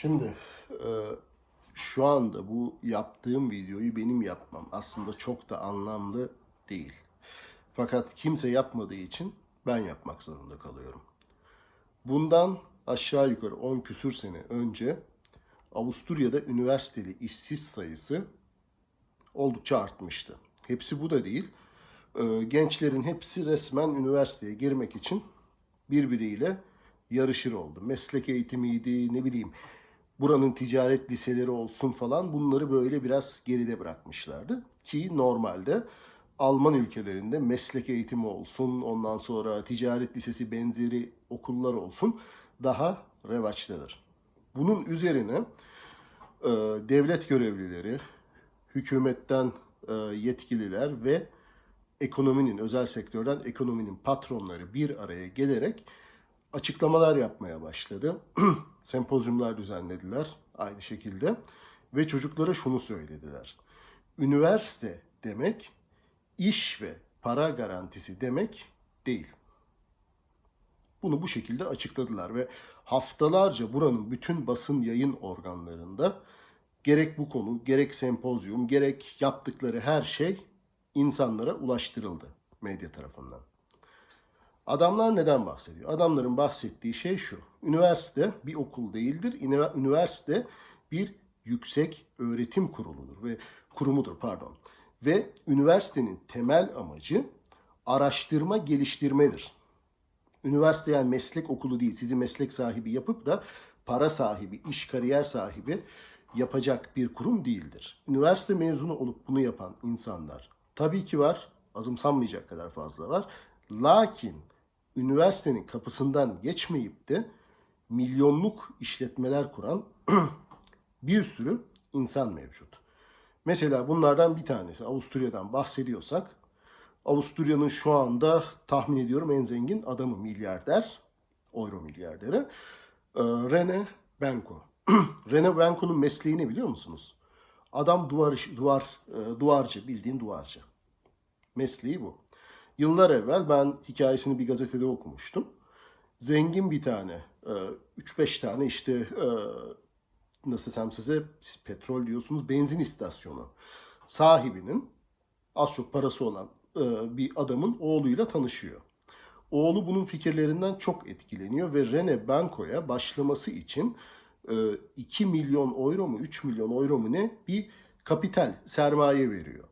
Şimdi e, şu anda bu yaptığım videoyu benim yapmam aslında çok da anlamlı değil. Fakat kimse yapmadığı için ben yapmak zorunda kalıyorum. Bundan aşağı yukarı 10 küsür sene önce Avusturya'da üniversiteli işsiz sayısı oldukça artmıştı. Hepsi bu da değil. Ee, Gençlerin hepsi resmen üniversiteye girmek için birbiriyle yarışır oldu. Meslek eğitimiydi, ne bileyim buranın ticaret liseleri olsun falan bunları böyle biraz geride bırakmışlardı. Ki normalde Alman ülkelerinde meslek eğitimi olsun, ondan sonra ticaret lisesi benzeri okullar olsun daha revaçtadır. Bunun üzerine e, devlet görevlileri, hükümetten e, yetkililer ve ekonominin, özel sektörden ekonominin patronları bir araya gelerek açıklamalar yapmaya başladı. Sempozyumlar düzenlediler aynı şekilde ve çocuklara şunu söylediler. Üniversite demek iş ve para garantisi demek değil. Bunu bu şekilde açıkladılar ve haftalarca buranın bütün basın yayın organlarında gerek bu konu, gerek sempozyum, gerek yaptıkları her şey insanlara ulaştırıldı medya tarafından. Adamlar neden bahsediyor? Adamların bahsettiği şey şu. Üniversite bir okul değildir. Ünivers- Üniversite bir yüksek öğretim kuruludur ve kurumudur pardon. Ve üniversitenin temel amacı araştırma geliştirmedir. Üniversite yani meslek okulu değil. Sizi meslek sahibi yapıp da para sahibi, iş kariyer sahibi yapacak bir kurum değildir. Üniversite mezunu olup bunu yapan insanlar tabii ki var. Azımsanmayacak kadar fazla var. Lakin üniversitenin kapısından geçmeyip de milyonluk işletmeler kuran bir sürü insan mevcut. Mesela bunlardan bir tanesi Avusturya'dan bahsediyorsak Avusturya'nın şu anda tahmin ediyorum en zengin adamı milyarder, euro milyarderi e, Rene Benko. Rene Benko'nun mesleği ne biliyor musunuz? Adam duvar duvar e, duvarcı, bildiğin duvarcı. Mesleği bu. Yıllar evvel ben hikayesini bir gazetede okumuştum. Zengin bir tane, e, 3-5 tane işte e, nasıl desem size siz petrol diyorsunuz benzin istasyonu sahibinin az çok parası olan e, bir adamın oğluyla tanışıyor. Oğlu bunun fikirlerinden çok etkileniyor ve Rene Banco'ya başlaması için e, 2 milyon euro mu 3 milyon euro mu ne bir kapital sermaye veriyor.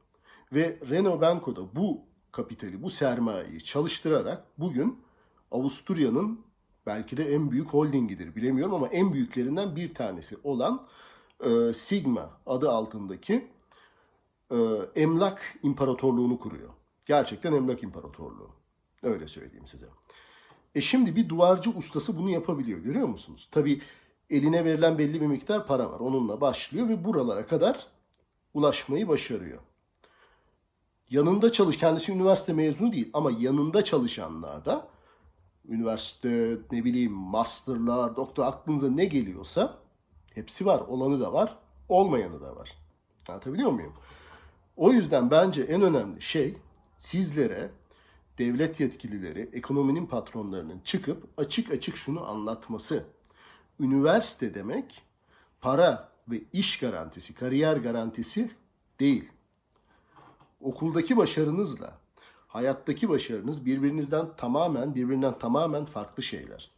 Ve Renault Banco da bu kapitali, bu sermayeyi çalıştırarak bugün Avusturya'nın belki de en büyük holdingidir bilemiyorum ama en büyüklerinden bir tanesi olan e, Sigma adı altındaki e, emlak imparatorluğunu kuruyor. Gerçekten emlak imparatorluğu. Öyle söyleyeyim size. E şimdi bir duvarcı ustası bunu yapabiliyor görüyor musunuz? Tabii eline verilen belli bir miktar para var. Onunla başlıyor ve buralara kadar ulaşmayı başarıyor. Yanında çalış, kendisi üniversite mezunu değil ama yanında çalışanlar da üniversite, ne bileyim masterlar, doktor aklınıza ne geliyorsa hepsi var. Olanı da var, olmayanı da var. Anlatabiliyor muyum? O yüzden bence en önemli şey sizlere devlet yetkilileri, ekonominin patronlarının çıkıp açık açık şunu anlatması. Üniversite demek para ve iş garantisi, kariyer garantisi değil. Okuldaki başarınızla hayattaki başarınız birbirinizden tamamen birbirinden tamamen farklı şeyler.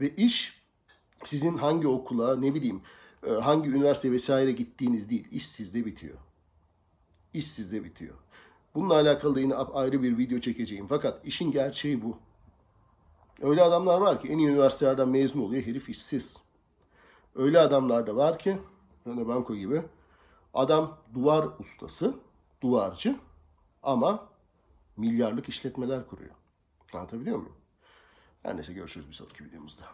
Ve iş sizin hangi okula, ne bileyim, e, hangi üniversite vesaire gittiğiniz değil. İş sizde bitiyor. İş sizde bitiyor. Bununla alakalı da yine ayrı bir video çekeceğim. Fakat işin gerçeği bu. Öyle adamlar var ki en iyi üniversitelerden mezun oluyor, herif işsiz. Öyle adamlar da var ki, Rene Banco gibi, adam duvar ustası, duvarcı ama milyarlık işletmeler kuruyor. Anlatabiliyor muyum? Her neyse görüşürüz bir sonraki videomuzda.